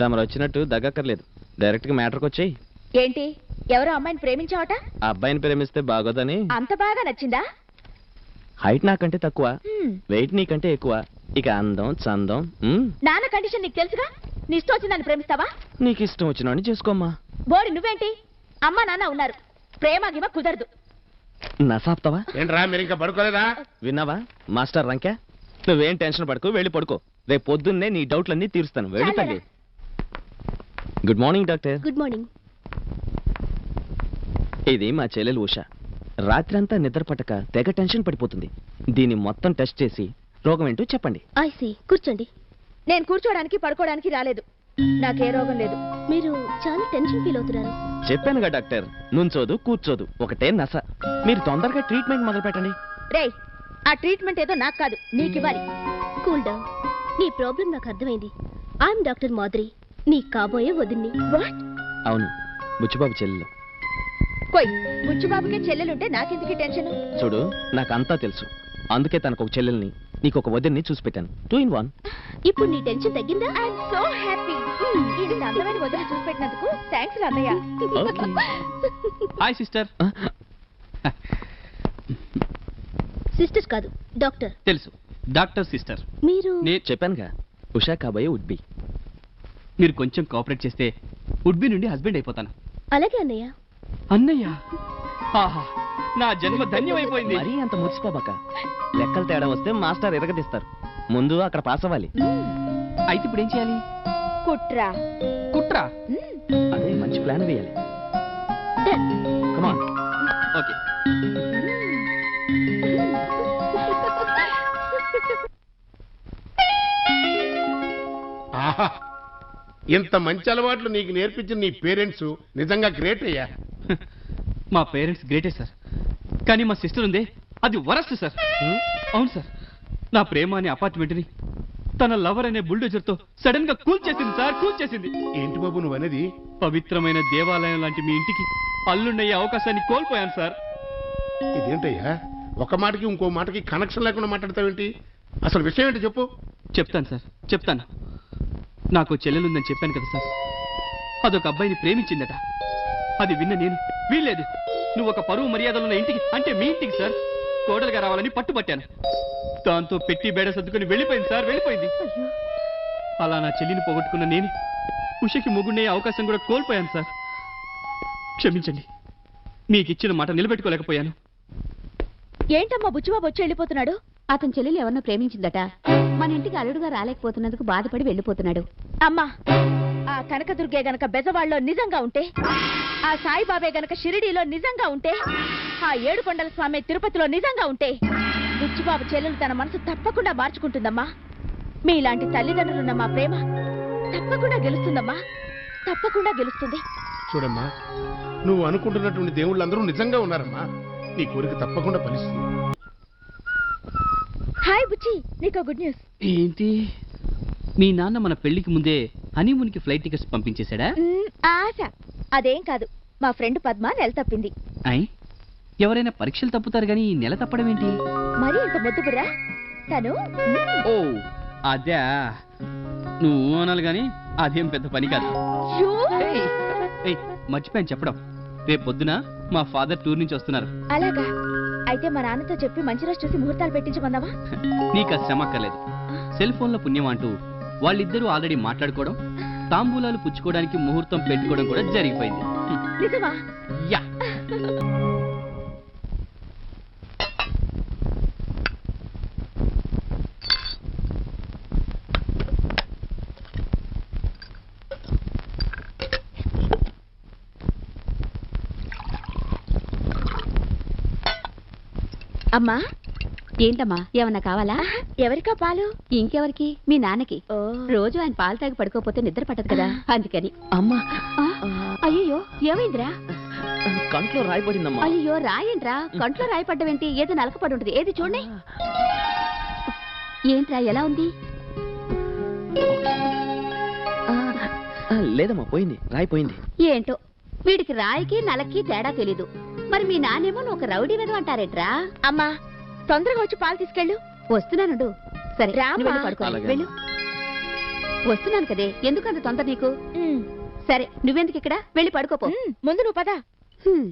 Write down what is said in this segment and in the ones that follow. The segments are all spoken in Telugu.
తమరు వచ్చినట్టు దగ్గక్కర్లేదు డైరెక్ట్గా మ్యాటర్కి వచ్చేయి ఏంటి? ఎవరో అమ్మాయిని ప్రేమించావట? ఆ అబ్బాయిని ప్రేమిస్తే బాగోదని. అంత బాగా నచ్చిందా? హైట్ నాకంటే తక్కువ. వెయిట్ నీకంటే ఎక్కువ. ఇక అందం చందం ఉమ్, నాన్న కండిషన్ నీకు తెలుసుగా? నీ ఇష్టం వచ్చి నన్ను ప్రేమిస్తావా? నీకు ఇష్టం వచ్చినవాడిని చేసుకోమ్మా. బోడి నువ్వేంటి? అమ్మా నాన్న ఉన్నారు. ప్రేమ గిమ కుదరదు. నసాప్తావా? ఏంట్రా మీరు ఇంకా పడుకోలేదా? విన్నావా? మాస్టర్ రంకా నువ్వేం టెన్షన్ పడుకో వెళ్ళి పడుకో. రేపు పొద్దున్నే నీ డౌట్లన్నీ తీరుస్తాను. వెళ్ళి తల్లి good morning doctor good morning ఇది మా చెల్లెలు ఉష. రాత్రంతా నిద్ర పట్టక తెగ టెన్షన్ పడిపోతుంది. దీన్ని మొత్తం టెస్ట్ చేసి రోగం ఏంటో చెప్పండి. ఐ సి కూర్చోండి. నేను కూర్చోడానికి పడుకోవడానికి రాలేదు. నాకే రోగం లేదు. మీరు చాలా టెన్షన్ ఫీల్ అవుతున్నారు. చెప్పానుగా డాక్టర్. నుంచోదు కూర్చోదు. ఒకటే నస. మీరు తొందరగా ట్రీట్మెంట్ మొదలు పెట్టండి. రేయ్ ఆ ట్రీట్మెంట్ ఏదో నాకు కాదు. నీకు ఇవ్వాలి కూల్ డౌన్. నీ ప్రాబ్లం నాకు అర్థమైంది. I'm doctor Madhuri. నీ కాబోయే వదిన్ని. వాట్ అవును బుచ్చిబాబు చెల్లెలు. కొయ్ బుచ్చిబాబుకే చెల్లెలుంటే నాకెందుకు టెన్షన్? చూడు నాకు అంతా తెలుసు. అందుకే తనకు ఒక చెల్లెల్ని నీకు ఒక వదిన్ని చూసి పెట్టాను టూ ఇన్ వన్ ఇప్పుడు నీ టెన్షన్ తగ్గిందా? ఐఎమ్ సో హ్యాపీ ఇది అందమైన వదిలి చూసి పెట్టినందుకు thanks Okay. Hi sister sister కాదు డాక్టర్ తెలుసు. డాక్టర్ సిస్టర్ మీరు? నేను చెప్పానుగా ఉషా కాబోయే వుడ్ బి మీరు కొంచెం కోఆపరేట్ చేస్తే ఉడ్బి నుండి హస్బెండ్ అయిపోతాను. అలాగే అన్నయ్య. అన్నయ్య? ఆహా నా జన్మ ధన్యమైపోయింది. మరీ అంత మురిసిపోబాక. లెక్కలు తేడా వస్తే మాస్టర్ ఎరగదీస్తారు ముందు అక్కడ పాస్ అవ్వాలి. అయితే ఇప్పుడు ఏం చేయాలి? కుట్రా. కుట్రా? అదే మంచి ప్లాన్ వేయాలి. Come on okay. ఆహా. ఇంత మంచి అలవాట్లు నీకు నేర్పించిన నీ పేరెంట్స్ నిజంగా గ్రేట్ అయ్యా. మా పేరెంట్స్ గ్రేటే సార్. కానీ మా సిస్టర్ ఉంది అది వరస్ట్ సార్. అవును సార్ నా ప్రేమ అనే అపార్ట్మెంట్ని తన లవర్ అనే బుల్డోజర్తో సడన్గా కూల్ చేసింది సార్ కూల్ చేసింది. ఏంటి బాబు నువ్వు అనేది? పవిత్రమైన దేవాలయం లాంటి మీ ఇంటికి అల్లుండయ్యే అవకాశాన్ని కోల్పోయాను సార్. ఇదేంటయ్యా? ఒక మాటకి ఇంకో మాటకి కనెక్షన్ లేకుండా మాట్లాడతావేంటి? అసలు విషయం ఏంటి చెప్పు. చెప్తాను సార్ చెప్తాను. నాకు చెల్లెలుందని చెప్పాను కదా సార్. అదొక అబ్బాయిని ప్రేమించిందట. అది విన్న నేను వీల్లేదు. నువ్వు ఒక పరువు మర్యాదలున్న ఇంటికి అంటే మీ ఇంటికి సార్ కోడలుగా రావాలని పట్టుబట్టాను. దాంతో పెట్టి బేడ సర్దుకొని వెళ్ళిపోయింది సార్ వెళ్ళిపోయింది. అలా నా చెల్లిని పోగొట్టుకున్న నేను ఉషకి మొగుండే అవకాశం కూడా కోల్పోయాను సార్. క్షమించండి. మీకు ఇచ్చిన మాట నిలబెట్టుకోలేకపోయాను. ఏంటమ్మా బుచ్చిబాబు వచ్చి వెళ్ళిపోతున్నాడు? అతని చెల్లెలు ఎవరినో ప్రేమించిందట. మన ఇంటికి అల్లుడుగా రాలేకపోతున్నందుకు బాధపడి వెళ్ళిపోతున్నాడు. అమ్మా ఆ కనకదుర్గే గనక బెజవాడలో నిజంగా ఉంటే ఆ సాయిబాబే గనక షిరిడీలో నిజంగా ఉంటే ఆ ఏడుకొండల స్వామి తిరుపతిలో నిజంగా ఉంటే బుచ్చిబాబు చెల్లెలు తన మనసు తప్పకుండా మార్చుకుంటుందమ్మా. మీలాంటి తల్లిదండ్రులున్న మా ప్రేమ తప్పకుండా గెలుస్తుందమ్మా. తప్పకుండా గెలుస్తుంది. చూడమ్మా నువ్వు అనుకుంటున్నటువంటి దేవుళ్ళందరూ నిజంగా ఉన్నారమ్మా. నీ కోరిక తప్పకుండా ఫలిస్తుంది. హాయ్ బుచ్చి నీకో గుడ్ న్యూస్ ఏంటి? మీ నాన్న మన పెళ్ళికి ముందే హనీమూన్కి ఫ్లైట్ టికెట్స్ పంపించేశాడా? ఆశ. అదేం కాదు. మా ఫ్రెండ్ పద్మ నెల తప్పింది. అయ్ ఎవరైనా పరీక్షలు తప్పుతారు కానీ ఈ నెల తప్పడం ఏంటి? మరి ఇంత ముద్దు బుర్రా? తను? ఓ అదే. నువ్వు అనాలి కానీ అదేం పెద్ద పని కాదు. మర్చిపోయాను చెప్పడం. రేపు పొద్దున మా ఫాదర్ టూర్ నుంచి వస్తున్నారు. అలాగా? అయితే మా నాన్నతో చెప్పి మంచి రోజు చూసి ముహూర్తాలు పెట్టించుకుందామా? నీకు శ్రమ అక్కర్లేదు సెల్ ఫోన్ల పుణ్యం అంటూ వాళ్ళిద్దరూ ఆల్రెడీ మాట్లాడుకోవడం తాంబూలాలు పుచ్చుకోవడానికి ముహూర్తం పెట్టుకోవడం కూడా జరిగిపోయింది. యా. అమ్మా. ఏంటమ్మా? ఏమన్నా కావాలా? ఎవరికా పాలు? ఇంకెవరికి? మీ నాన్నకి. ఓ. రోజు ఆయన పాలు తాగి పడుకోపోతే నిద్ర పట్టదు కదా. అందుకని. అమ్మా. ఆ, అయ్యయ్యో ఏమైందిరా? కంట్లో రాయబడిందమ్మా అయ్యో రాయంట్రా కంట్లో రాయి పడ్డవేంటి ఏదో నలకపడి ఉంటుంది ఏది చూడండి. ఏంట్రా ఎలా ఉంది? లేదమ్మా పోయింది. రాయిపోయింది. ఏంటో? వీడికి రాయికి నలకి తేడా తెలీదు. మరి మీ నానేమో నువ్వు ఒక రౌడీ వెదవ అంటారేట్రా? అమ్మా తొందరగా వచ్చి పాలు తీసుకెళ్ళు. వస్తున్నానుండు సరే రామ్మా. నువ్వు వెళ్ళి పడుకో. అలాగే వెళ్ళు. వస్తున్నాను కదే. ఎందుకు అంత తొందర నీకు? ఉమ్, సరే నువ్వెందుకు ఇక్కడ? వెళ్ళి పడుకోపో ఉమ్, ముందు నువ్వు పద. హ్మ్.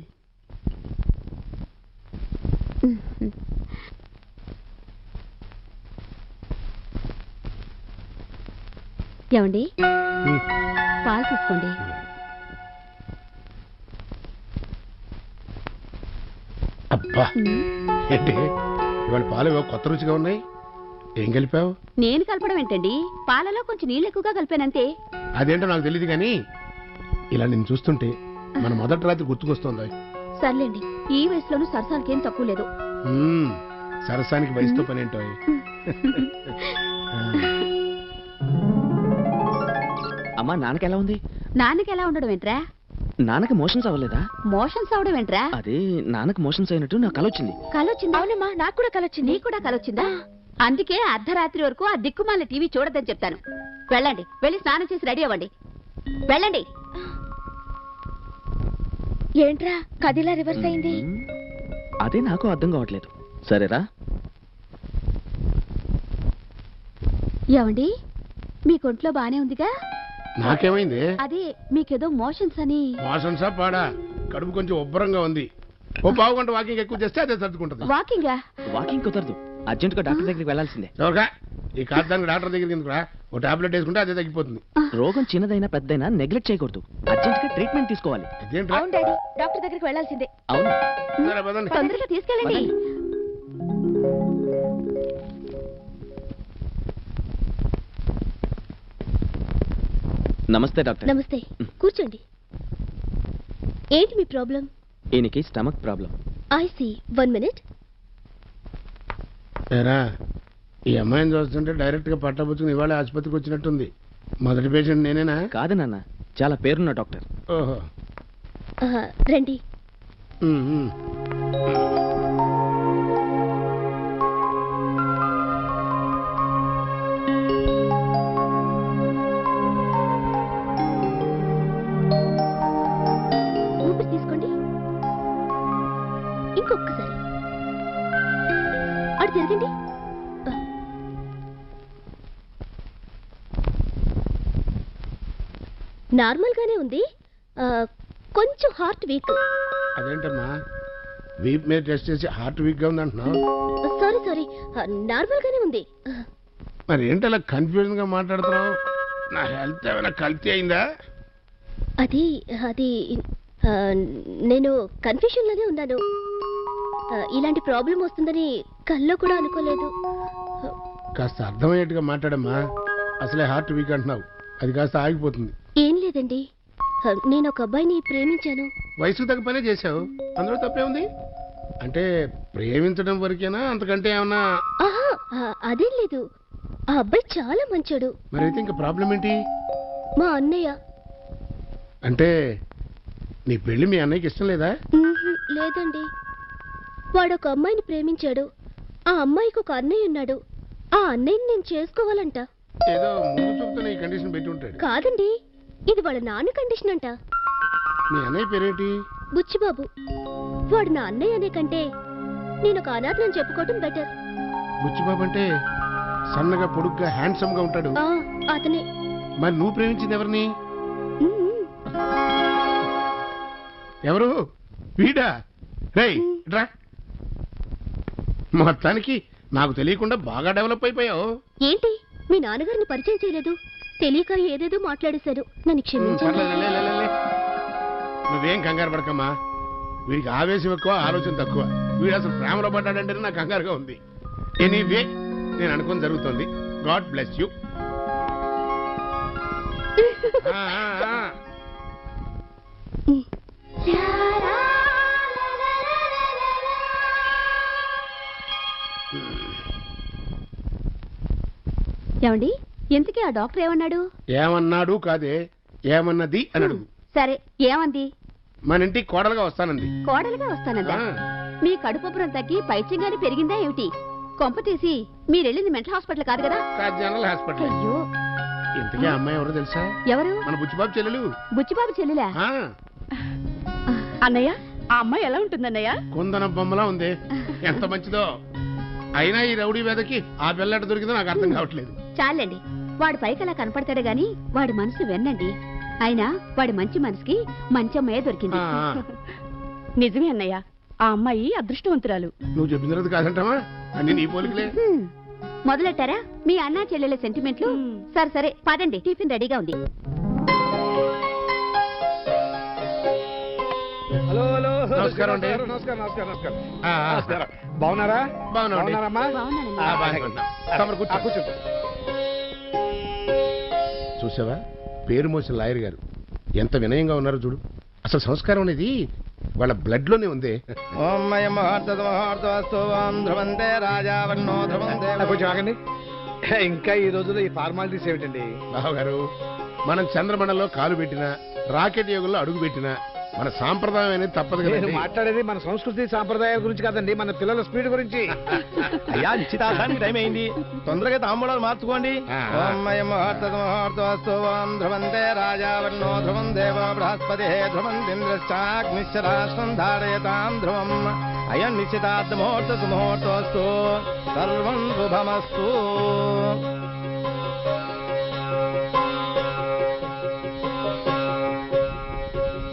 ఏమండి. పాలు తీసుకోండి. అబ్బా. ఏంటి? ఇవాళ పాలు ఏవో కొత్త రుచిగా ఉన్నాయి? ఏం కలిపావు? నేను కలపడం ఏంటండి? పాలలో కొంచెం నీళ్ళు ఎక్కువగా కలిపానంతే. అదేంటో నాకు తెలియదు కానీ ఇలా నేను చూస్తుంటే మన మొదటి రాత్రి గుర్తుకొస్తోంది. సర్లేండి ఈ వయసులోనూ సరసాలకేం తక్కువ లేదు. మ్మ్. సరసానికి వయసుతో పని ఏంటో? అమ్మా నాన్నకి ఎలా ఉంది? నాన్నకి ఎలా ఉండడం ఏంట్రా? నాన్నకి మోషన్స్ అవ్వలేదా? మోషన్స్ అవడం ఏంట్రా? అదే నాన్నకి మోషన్స్ అయినట్టు నాకు కల వచ్చింది కలొచ్చిందా అవునమ్మా నాకు కూడా కలొచ్చింది నీకు కూడా కలొచ్చిందా అందుకే అర్ధరాత్రి వరకు ఆ దిక్కుమాల టీవీ చూడొద్దని చెప్తాను. వెళ్ళండి వెళ్ళి స్నానం చేసి రెడీ అవ్వండి. వెళ్ళండి. ఏంట్రా కదిలా రివర్స్ అయింది. అదే నాకు అర్థం కావట్లేదు. సరేరా? ఏమండి? మీ కొంట్లో బానే ఉందిగా? నాకేమైంది? అదే మీకేదో మోషన్స్ అని. మోషన్సా పాడా? కడుపు కొంచెం ఉబ్బరంగా ఉంది. ఓ పావు గంట వాకింగ్ ఎక్కువ చేస్తే అదే సర్దుకుంటది. వాకింగా? వాకింగ్ కుదరదు. అర్జెంట్గా డాక్టర్ దగ్గరికి వెళ్ళాల్సిందే. ఎవరికా ఈ కాదానికి డాక్టర్ దగ్గరికి ఎందుకురా? ఓ టాబ్లెట్ వేసుకుంటే అదే తగ్గిపోతుంది. రోగం చిన్నదైనా పెద్దదైనా నెగ్లెక్ట్ చేయకూడదు. అర్జెంట్గా ట్రీట్మెంట్ తీసుకోవాలి. అదేంట్రా? అవును డాడీ. డాక్టర్ దగ్గరికి వెళ్ళాల్సిందే. అవును. సరే పదండి. తొందరగా తీసుకెళ్ళండి. నమస్తే డాక్టర్. నమస్తే. కూర్చోండి. ఏంటి మీ ప్రాబ్లం? ఈయనకి stomach problem. I see. One minute. ఏరా ఈ అమ్మాయిని చూస్తుంటే డైరెక్ట్గా పట్టబుచ్చుకుని ఇవాళ ఆసుపత్రికి వచ్చినట్టుంది. మొదటి పేషెంట్ నేనేనా? కాదు నాన్న చాలా పేరున్న డాక్టర్. ఓహో. రండి. నార్మల్ గానే ఉంది కొంచెం హార్ట్ వీక్. అదేంటమ్మా? వీప్ మీద టెస్ట్ చేసి హార్ట్ వీక్గా ఉంది అంటున్నావు సారీ సారీ. నార్మల్ గానే ఉంది. మరి ఏంటి అలా కన్ఫ్యూజన్గా మాట్లాడుతున్నావు? నా హెల్త్ ఏమైనా కల్తీ అయిందా? అది అది నేను కన్ఫ్యూషన్లోనే ఉన్నాను ఇలాంటి ప్రాబ్లం వస్తుందని కల్లో కూడా అనుకోలేదు. కాస్త అర్థమయ్యేట్టుగా మాట్లాడమ్మా. అసలే హార్ట్ వీక్ అంటున్నావు. అది కాస్త ఆగిపోతుంది. లేదండి. నేను ఒక అబ్బాయిని ప్రేమించాను. వయసుకు తగ్గ పనే చేసావు అందులో తప్పే ఉంది? అంటే ప్రేమించడం వరకేనా? అంతకంటే ఏమన్నా? అదేం లేదు. ఆ అబ్బాయి చాలా మంచోడు. మరి అయితే ఇంకా ప్రాబ్లం ఏంటి? మా అన్నయ్య. అంటే నీ పెళ్ళి మీ అన్నయ్యకి ఇష్టం లేదా? లేదండి. వాడు ఒక అమ్మాయిని ప్రేమించాడు. ఆ అమ్మాయికి ఒక అన్నయ్య ఉన్నాడు. ఆ అన్నయ్యని నేను చేసుకోవాలంట. ఏదో ముందు చూపుతున్న ఈ కండిషన్ పెట్టి ఉంటాడు. కాదండి. ఇది వాళ్ళ నాన్న కండిషన్ అంట. మీ అన్నయ్య పేరేంటి? బుచ్చిబాబు. వాడు నా అన్నయ్య అనే కంటే నేను ఒక అనాథనని చెప్పుకోవటం బెటర్ బుచ్చిబాబు అంటే సన్నగా పొడుగ్గా హ్యాండ్సమ్గా ఉంటాడు. ఆ అతనే. మరి నువ్వు ప్రేమించింది ఎవరిని? ఉమ్, ఎవరు? వీడా? రేయ్ రా మొత్తానికి నాకు తెలియకుండా బాగా డెవలప్ అయిపోయావు. ఏంటి? మీ నాన్నగారిని పరిచయం చేయలేదు? తెలియక ఏదేదో మాట్లాడేశాను నన్ను క్షమించండి. పర్లేదు, లే, లే, లే, లే. నువ్వేం కంగారు పడకమ్మా. వీడికి ఆవేశం ఎక్కువ ఆలోచన తక్కువ. వీడు అసలు ప్రేమలో పడ్డాడంటే నాకు కంగారుగా ఉంది. ఎనీవే నేను అనుకుని జరుగుతుంది. God bless you. ఏమండి? ఎందుకే ఆ డాక్టర్ ఏమన్నాడు? ఏమన్నాడు కాదే ఏమన్నది అని అడుగు సరే ఏమంది? మన ఇంటికి కోడలుగా వస్తానంది. కోడలుగా వస్తానందా? ఆ, మీ కడుపుపురం తగ్గి పైత్యంగానే పెరిగిందా ఏమిటి? కొంప తీసి మీరెళ్ళింది మెంటల్ హాస్పిటల్ కాదు కదా? General hospital. అయ్యో. ఇంతకీ అమ్మాయి ఎవరో తెలుసా? ఎవరు? మన బుచ్చిబాబు చెల్లెలు. బుచ్చిబాబు చెల్లెలా? ఆ, అన్నయ్య ఆ అమ్మాయి ఎలా ఉంటుందన్నయ్య? కుందన బొమ్మలా ఉంది. ఎంత మంచిదో. అయినా ఈ రౌడీ వేదకి ఆ పిల్లట దొరికిందో నాకు అర్థం కావట్లేదు. చాలండి. వాడు పైకి అలా కనపడతాడు గాని వాడి మనసు వెన్నండి అయినా వాడి మంచి మనసుకి మంచి అమ్మాయే దొరికింది. నిజమే అన్నయ్య ఆ అమ్మాయి అదృష్టవంతురాలు నువ్వు చెప్పిన తర్వాత కాదంటావా అన్ని నీ పోలికలే హ్మ్. మొదలెట్టారా మీ అన్నా చెల్లెల సెంటిమెంట్లు. సరే సరే పదండి టిఫిన్ రెడీగా ఉంది హలో హలో నమస్కారం అండి. నమస్కారం నమస్కారం నమస్కారం ఆ, ఆ. నమస్కారం బాగున్నారా బాగున్నామండి. బాగున్నారమ్మా బాగున్నానండి. ఆ, బాగానే ఉన్నా. తమరు కూర్చో. చూసావా పేరు మోసిన లాయర్ గారు. ఎంత వినయంగా ఉన్నారో చూడు. అసలు సంస్కారం అనేది వాళ్ళ బ్లడ్లోనే ఉంది ఆగండి. ఇంకా ఈ రోజుల్లో ఈ ఫార్మాలిటీస్ ఏమిటండి? బాబు గారు మనం చంద్రమండలంలో కాలు పెట్టినా రాకెట్ యుగంలో అడుగు పెట్టినా మన సాంప్రదాయం అనేది తప్పదు నేను కదండి. మాట్లాడేది మన సంస్కృతి సాంప్రదాయాల గురించి కాదండి మన పిల్లల స్పీడ్ గురించి. అయ్యా నిశ్చితార్థానికి టైం అయింది. తొందరగా తాంబూలాలు మార్చుకోండి. ధ్రువంతే రాజా వర్ణో ధ్రువం దేవ బృహస్పతి ధ్రువంతింద్రశ్చాగ్నిశ్చరాష్ట్రం ధారయతాం ధ్రువం. అయం నిశ్చితార్థ ముహూర్త సుముహూర్తోస్తు సర్వం శుభమస్తు.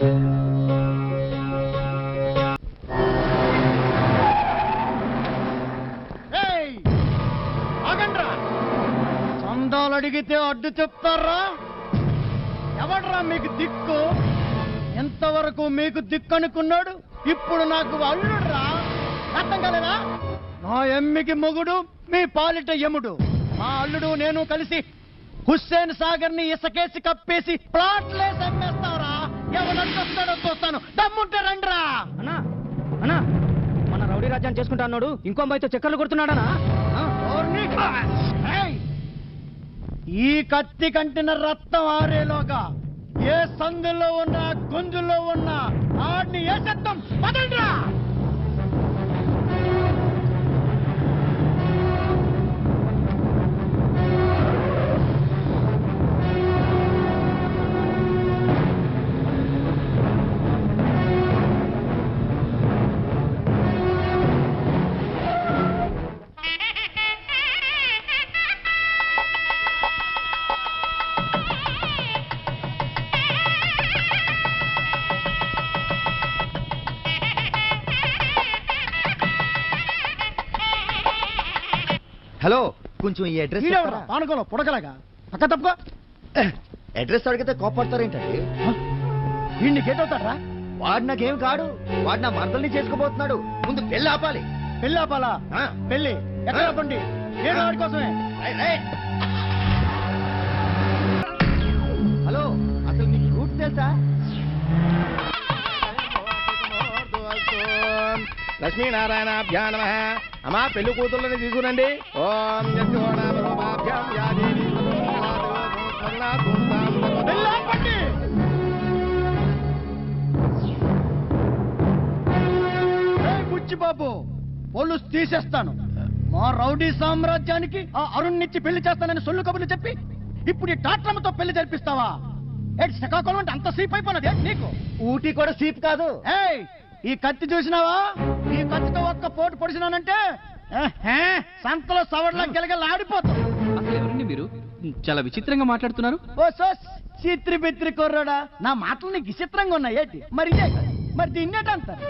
చందాలు అడ్డు చెప్తారా? ఎవడ్రా మీకు దిక్కు? ఎంతవరకు మీకు దిక్కు అనుకున్నాడు. ఇప్పుడు నాకు అల్లుడురా. అర్థం కాలేదా? నా ఎమ్మికి మొగుడు మీ పాలిట యముడు. మా అల్లుడు నేను కలిసి హుస్సేన్ సాగర్ని ఇసకేసి కప్పేసి ప్లాట్లేసి అమ్మేస్తారా ఎవడంటాడో చూస్తాను. దమ్ముంటే రండిరా. అన్నా అన్నా మన రౌడీ రాజ్యాన్ని చేసుకుంటా అన్నాడు. ఇంకో అమ్మాయితో చక్కర్లు కొడుతున్నాడనా! ఈ కత్తి కంటిన రక్తం ఆరేలోగా ఏ సందుల్లో ఉన్నా గుంజుల్లో ఉన్నా ఆడిని ఏ సత్తం వదలరా కొంచెం ఈ అడ్రస్ పానకంలో పుడకలాగా? పక్క తప్పుకో. అడ్రస్ అడిగితే కోపడతారేంటండి? వీడిని గేట్ అవుతాడ్రా? వాడు నాకేం కాడు. వాడు నా మర్దల్ని చేసుకోబోతున్నాడు ముందు పెళ్ళి ఆపాలి. పెళ్ళి ఆపాలా? ఆ. పెళ్ళి ఎక్కడ ఆపండి? నేను వాడి కోసమే. హలో అసలు నీకు రూట్ తెలుసా? లక్ష్మీనారాయణాభ్యా నమ. అమ్మా పెళ్ళి కూతుర్లని తీసుకురండి. ఓం బుచ్చిబాబు పోలీస్ తీసేస్తాను. మా రౌడీ సామ్రాజ్యానికి ఆ అరుణ్ నిచ్చి పెళ్ళి చేస్తానని సొల్లు కబుర్లు చెప్పి ఇప్పుడు ఈ టాట్రమ్మతో పెళ్ళి జరిపిస్తావా? ఏంటి శ్రీకాకుళం అంటే అంత సీప్ అయిపోయినది నీకు? ఊటీ కూడా సీప్ కాదు. ఏయ్ ఈ కత్తి చూసినావా? ఈ కత్తితో ఒక్క పోటు పొడిచినానంటే సంతలో సవడ్లా గిలగల ఆడిపోతావు అసలు ఎవరండి మీరు? చాలా విచిత్రంగా మాట్లాడుతున్నారు. ఓ సో చిత్రి బిత్రి కుర్రాడా? నా మాటలు నీకు విచిత్రంగా ఉన్నాయి ఏంటి? మరి ఇదే. మరి దీన్నేట అంటారు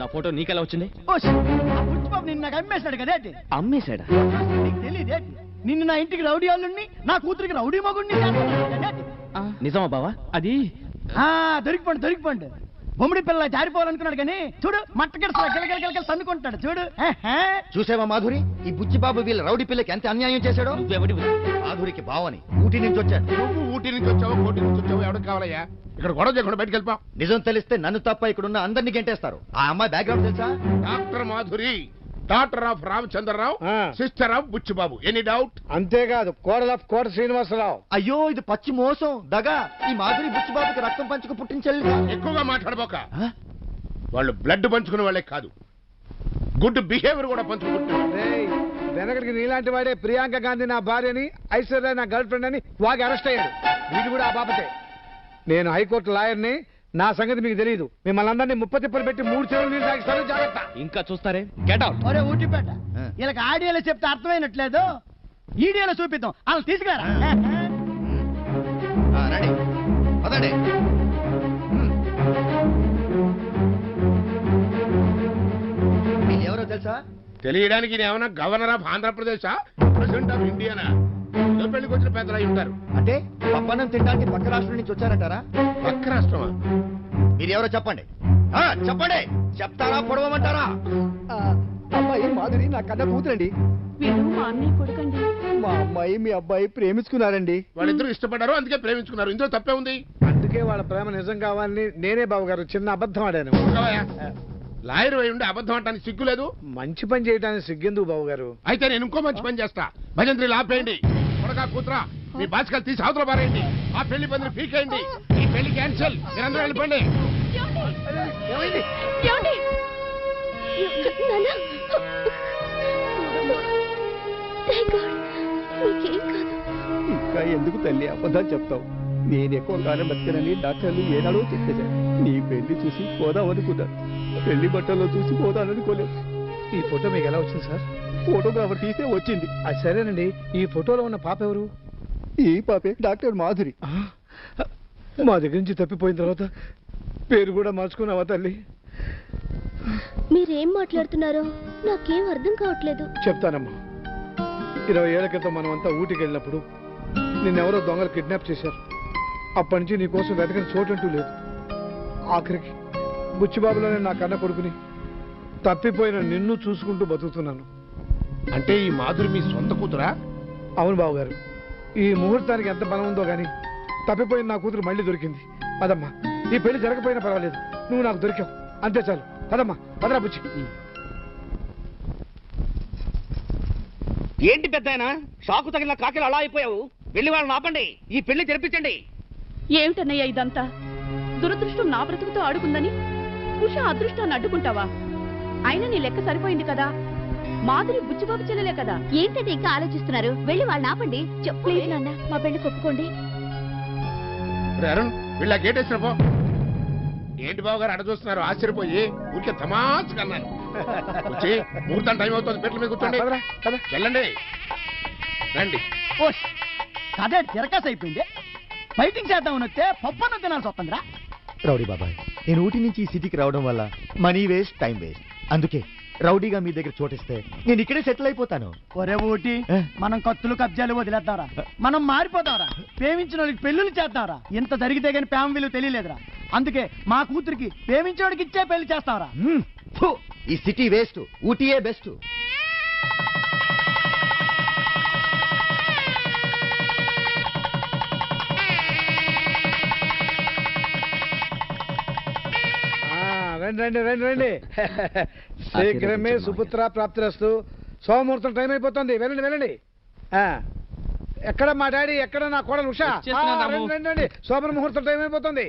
నా ఫోటో నీకెలా వచ్చింది? ఓ నిన్ను నాకు అమ్మేశాడు కదా ఏంటి? అమ్మేశాడా? నీకు తెలియదేంటి నిన్ను నా ఇంటికి రౌడీ అల్లుడిని నా కూతురికి రౌడీ మగుడిని ఏంటి? నిజమా బావా? అది ఆ దొరికిపోండి దొరికిపోండి. బొమ్మిడి పిల్ల జారిపోవాలనుకున్నాడు కానీ చూడు మట్టగడసలా గిలగిల గిలగిల తన్నుకుంటాడు చూడు. చూసావా మాధురి? ఈ బుచ్చిబాబు వీళ్ళ రౌడీ పిల్లకి ఎంత అన్యాయం చేశాడో? నువ్వెవడి మాధురికి బావని ఊటీ నుంచి వచ్చాడు. నువ్వు ఊటీ నుంచి వచ్చావు కోటి నుంచి వచ్చావు ఎవరికి కావాలయ్యా? ఇక్కడ గొడవ చేయకుండా బయటకు వెళ్ళిపో. నిజం తెలిస్తే నన్ను తప్ప ఇక్కడున్న అందరినీ గెంటేస్తారు. ఆ అమ్మాయి బ్యాక్గ్రౌండ్ తెలుసా? Doctor Madhuri. Doctor of Ramachandrarao. Sister of Buchibabu any doubt అంతేకాదు కోడల ఆఫ్ కోట శ్రీనివాసరావు. అయ్యో ఇది పచ్చి మోసం. దగా ఈ మాధురి బుచ్చిబాబుకి రక్తం పంచుకు పుట్టించాలి ఎక్కువగా మాట్లాడబోక. వాళ్ళు బ్లడ్ పంచుకునే వాళ్ళే కాదు. గుడ్ బిహేవియర్ కూడా పంచుకుంటున్నారు రేయ్, వెనకటికి నీలాంటి వాడే ప్రియాంక గాంధీ నా భార్యని ఐశ్వర్య నా గర్ల్ ఫ్రెండ్ అని వాకి అరెస్ట్ అయ్యాడు. వీడు కూడా ఆ బాపతే నేను హైకోర్టు లాయర్ని నా సంగతి మీకు తెలియదు మిమ్మల్ని అందరినీ ముప్ప తిప్పలు పెట్టి మూడు చెరువులు నీళ్ళు తాగిస్తాను జాగ్రత్త. ఇంకా చూస్తారే? గెట్ అవుట్ ఒరే ఊటిపేట. వీళ్ళకి ఆడియోలో చెప్తే అర్థమైనట్లేదు. ఈడియోలో చూపిద్దాం. వాళ్ళు తీసుకురా. ఆ, రండి. పదండి. ఎవరో తెలుసా? తెలియడానికి నేను ఏమన్నా governor of Andhra Pradesh? President of Indiana పెళ్ళికి వచ్చిన పెద్దలు అయి ఉంటారు. అంటే పప్పన్నం తినడానికి పక్క రాష్ట్రం నుంచి వచ్చారంటారా? పక్క రాష్ట్రమా? మీరు ఎవరో చెప్పండి. ఆ, చెప్పండి. చెప్తారా పొడవమంటారా? అమ్మాయి మాధురి నా కన్న కూతురండి. వీడు మా అన్నయ్య కొడుకండి. మా అమ్మాయి మీ అబ్బాయి ప్రేమించుకున్నారండి. వాళ్ళిద్దరూ ఇష్టపడ్డారు అందుకే ప్రేమించుకున్నారు. ఇందులో తప్పే ఉంది. అందుకే వాళ్ళ ప్రేమ నిజం కావాలని నేనే బాబు గారు చిన్న అబద్ధం ఆడాను. లాయర్ అయి ఉండి అబద్ధం అంటానికి సిగ్గు లేదు. మంచి పని చేయడానికి సిగ్గెందుకు బాబు గారు? అయితే నేను ఇంకో మంచి పని చేస్తా. భజంత్రి లాపేయండి. కొడగా కూతురా. మీ బాసికలు తీసి అవతల పారేయండి. ఆ పెళ్ళి పని పీకేయండి. ఈ పెళ్ళి క్యాన్సిల్. మీరందరూ వెళ్ళిపోండి. ఇంకా ఎందుకు తల్లి అబద్ధాలు చెప్తావు? నేను ఎక్కువ కాలం బతికనని డాక్టర్లు ఏనాడో చెప్పేశారు. నీ పెళ్ళి చూసి పోదామనుకున్నా పెళ్ళి బట్టల్లో చూసి పోదామనుకోలేదు ఈ ఫోటో మీకు ఎలా వచ్చింది సార్? ఫోటోగ్రాఫర్ తీస్తే వచ్చింది. అది సరేనండి. ఈ ఫోటోలో ఉన్న పాప ఎవరు? ఈ పాపే డాక్టర్ మాధురి. మా దగ్గర నుంచి తప్పిపోయిన తర్వాత పేరు కూడా మార్చుకున్నావా తల్లి? మీరేం మాట్లాడుతున్నారో? నాకేం అర్థం కావట్లేదు. చెప్తానమ్మా. ఇరవై ఏళ్ళ క్రితం మనం అంతా ఊటికి వెళ్ళినప్పుడు నిన్నెవరో దొంగలు కిడ్నాప్ చేశారు. అప్పటి నుంచి నీ కోసం వెతకని చోటంటూ లేదు. ఆఖరికి బుచ్చిబాబులోనే నా కన్న కొడుకుని తప్పిపోయిన నిన్ను చూసుకుంటూ బతుకుతున్నాను. అంటే ఈ మాధురి మీ సొంత కూతురా? అవును బాబు గారు ఈ ముహూర్తానికి ఎంత బలం ఉందో గాని తప్పిపోయిన నా కూతురు మళ్ళీ దొరికింది. పదమ్మా ఈ పెళ్ళి జరగపోయినా పర్వాలేదు. నువ్వు నాకు దొరికావు. అంతే చాలు. పదమ్మా పదరా బుచ్చి ఏంటి పెద్ద షాకు తగిన కాకిలు అలా అయిపోయావు. వెళ్ళి వాళ్ళని ఆపండి. ఈ పెళ్ళి జరిపించండి. ఏమిటన్నయ్య ఇదంతా? దురదృష్టం నా బ్రతుకుతో ఆడుకుందని? ఉష అదృష్టాన్ని అడ్డుకుంటావా? అయినా నీ లెక్క సరిపోయింది కదా. మాధురి బుచ్చిబాబు చెల్లెలే కదా. ఏంటంటే ఇంకా ఆలోచిస్తున్నారు? వెళ్ళి వాళ్ళని ఆపండి. ప్లీజ్ నాన్న మా పెళ్ళి ఒప్పుకోండి అరుణ్ వీళ్ళ గేట్ వేసిన పో. ఏంటి బాబు గారు అడ చూస్తున్నారు? ఆశ్చర్యపోయి ఊరికే తమాషగా అన్నాను వచ్చి ముహూర్తం టైం అవుతుంది పెట్ల మీద కూర్చోండి. వెళ్ళండి. రండి. ఓ కథ తిరకాసు అయిపోయింది. ఫైటింగ్ చేద్దామని వస్తే పప్పన్న తినాల్సి వస్తుందిరా. రౌడీ బాబాయ్ నేను ఊటీ నుంచి ఈ సిటీకి రావడం వల్ల మనీ వేస్ట్ టైం వేస్ట్. అందుకే రౌడీగా మీ దగ్గర చోటిస్తే నేను ఇక్కడే సెటిల్ అయిపోతాను. ఒరే ఊటి ఏ? మనం కత్తులు కబ్జాలు వదిలేద్దారా. మనం మారిపోతారా ప్రేమించిన వాళ్ళకి పెళ్ళిళ్ళు చేద్దారా. ఇంత జరిగితే గాని ప్రేమ విలువ తెలియలేదురా. అందుకే మా కూతురికి ప్రేమించోడికి ఇచ్చే పెళ్ళి మ్మ్. ఫు, ఈ సిటీ వేస్ట్ ఊటీయే బెస్ట్. రండి రండి రండి రండి. శీఘ్రమే సుపుత్ర ప్రాప్తిరస్తు. సోమముహూర్తం టైం అయిపోతుంది వెళ్ళండి వెళ్ళండి. ఆ, ఎక్కడ మా డాడీ? ఎక్కడ నా కోడలు ఉషా. రండి రండి రండి. సోమర ముహూర్తం టైం అయిపోతుంది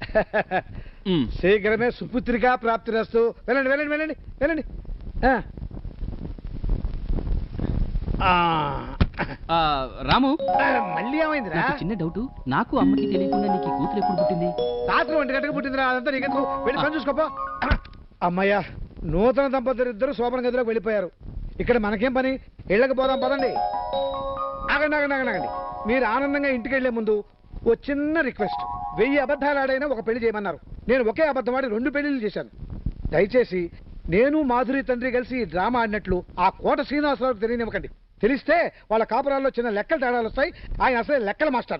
శీఘ్రమే సుపుత్రిక ప్రాప్తిరస్తు. వెళ్ళండి వెళ్ళండి వెళ్ళండి వెళ్ళండి. ఆ. ఆ, ఆ, రాము. మళ్ళీ ఏమైందిరా? నాకు చిన్న డౌట్. నాకు అమ్మకి తెలియకుండా నీకు కూతురు ఎప్పుడు పుట్టింది? రాత్రి ఒంటి గంటకు పుట్టిందిరా అదంతా నీకెందుకు వెళ్ళి పని చూసుకోపో. అమ్మయ్యా నూతన దంపతులు ఇద్దరు శోభన గదిలోకి వెళ్ళిపోయారు. ఇక్కడ మనకేం పని? ఇళ్ళకి పోదాం పదండి. ఆగండి ఆగండి ఆగండి ఆగండి. మీరు ఆనందంగా ఇంటికి వెళ్ళే ముందు ఓ చిన్న రిక్వెస్ట్. వెయ్యి అబద్ధాలు ఆడైనా ఒక పెళ్ళి చేయమన్నారు. నేను ఒకే అబద్ధం ఆడి రెండు పెళ్ళిళ్ళు చేశాను. దయచేసి నేను మాధురి తండ్రి కలిసి ఈ డ్రామా ఆడినట్లు ఆ కోట శ్రీనివాసరావుకి తెలియనివ్వకండి. తెలిస్తే వాళ్ళ కాపురాల్లో చిన్న లెక్కలు తేడాలు వస్తాయి. ఆయన అసలే లెక్కల మాస్టర్.